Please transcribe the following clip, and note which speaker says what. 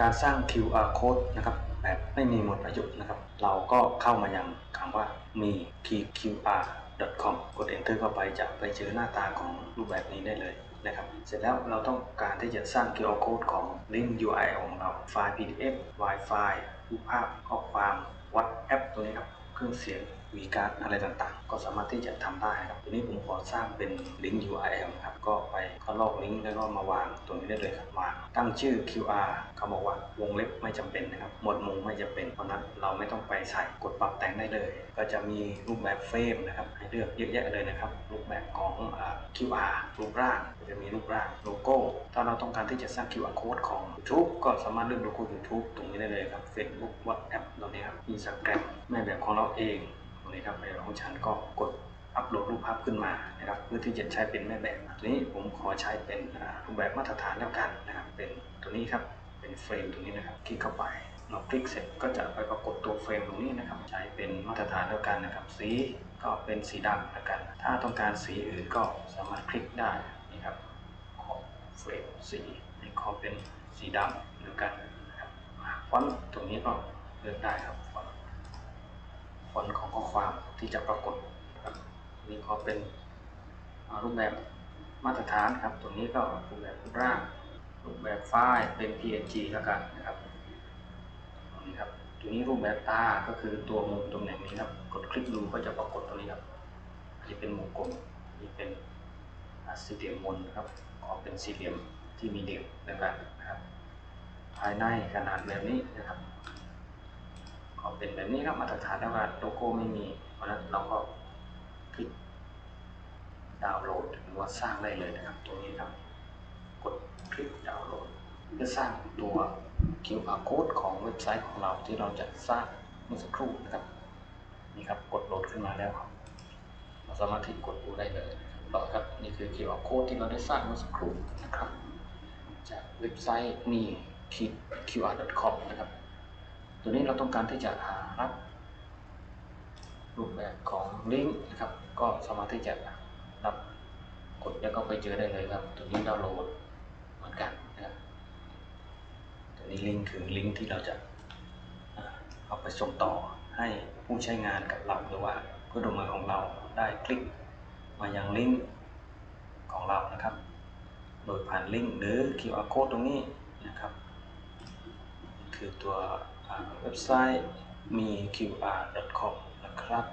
Speaker 1: การสร้าง QR code นะครับแบบไม่มีหมดอายุนะครับ เราก็เข้ามายังคำว่ามี pqr.com กด enter เข้าไปจะไปเจอหน้าตาของรูปแบบนี้ได้เลยนะครับ เสร็จแล้วเราต้องการที่จะสร้าง QR code ของ link URL ของเรา ไฟล์ PDF Wi-Fi รูปภาพข้อความ WhatsApp ตัวนี้ครับ เครื่องเสียง วีการ์ดอะไรต่างๆ ก็สามารถที่จะทำได้ครับทีนี้ผมขอสร้างเป็นลิงก์ URL นะครับก็ไปก็ลอกลิงก์แล้วก็มาวางตรงนี้ได้เลยครับวางตั้งชื่อ QR เขาบอกว่าวงเล็บไม่จำเป็นนะครับหมวดหมู่ไม่จำเป็นเพราะนั้นเราไม่ต้องไปใส่กดปรับแต่งได้เลย ก็จะมีรูปแบบเฟรมนะครับให้เลือกเยอะแยะเลยนะครับรูปแบบของ QR รูปร่างจะมีรูปร่างโลโก้ ถ้าเราต้องการที่จะสร้าง QR code ของ YouTube ก็สามารถเลือกโลโก้ YouTube ตรงนี้ได้เลยครับ Facebook WhatsApp ตรงนี้ครับ Instagram แม่แบบของเราเอง นี้ครับในของฉันก็กดอัปโหลดรูปภาพขึ้นมานะครับเพื่อที่จะใช้เป็นแม่แบบตัวนี้ผมขอใช้เป็นอ่ารูปแบบมาตรฐานแล้วกันนะครับเป็นตัวนี้ครับเป็นเฟรมตรงนี้นะครับคลิกเข้าไปเราคลิกเสร็จก็จะไปปรากฏตัวเฟรมตรงนี้นะครับ ใช้เป็นมาตรฐานแล้วกันนะครับ สีก็เป็นสีดำแล้วกัน ถ้าต้องการสีอื่นก็สามารถคลิกได้นี่ครับขอบเฟรมสีนี่ขอเป็นสีดำแล้วกันนะครับฟอนต์ตรงนี้ก็เลือกได้ครับฟอนต์ ผลของข้อความที่จะปรากฏครับนี่ก็เป็นรูปแบบมาตรฐานครับ ตัวนี้ก็รูปแบบร่าง รูปแบบไฟล์เป็น png แล้วกันนะครับตรงนี้ครับตัวนี้รูปแบบตาก็คือตัวมุมตำแหน่งนี้ครับ กดคลิกดูก็จะปรากฏตรงนี้ครับอันนี้เป็นวงกลมนี่เป็นสี่เหลี่ยมมนครับขอเป็นสี่เหลี่ยมที่มีเดี่ยวแล้วกันนะครับ ภายในขนาดแบบนี้นะครับ เป็นแบบนี้ครับมาตรฐานแล้วว่าโลโก้ไม่มี เพราะฉะนั้นเราก็คลิกดาวน์โหลดหรือว่าสร้างได้เลยนะครับตัวนี้ครับ กดคลิกดาวน์โหลดเพื่อสร้างตัว QR code ของเว็บไซต์ของเราที่เราจะสร้างเมื่อสักครู่นะครับนี่ครับกดโหลดขึ้นมาแล้วครับ เราสามารถที่กดดูได้เลยต่อครับนี่คือ QR code ที่เราได้สร้างเมื่อสักครู่นะครับ จากเว็บไซต์มี qr.com นะครับ ตัวนี้เราต้องการที่จะหารับรูปแบบของลิงก์นะครับ ก็สามารถที่จะรับกดแล้วก็ไปเจอได้เลยครับ ตัวนี้ดาวน์โหลดเหมือนกันนะครับตัวนี้ลิงก์คือลิงก์ที่เราจะเอาไปส่งต่อให้ผู้ใช้งานกับเราหรือว่าผู้ดำเนินของเราได้คลิกมายังลิงก์ของเรานะครับ โดยผ่านลิงก์หรือ QR code ตรงนี้นะครับ คือตัว เว็บไซต์มี qr.com นะครับ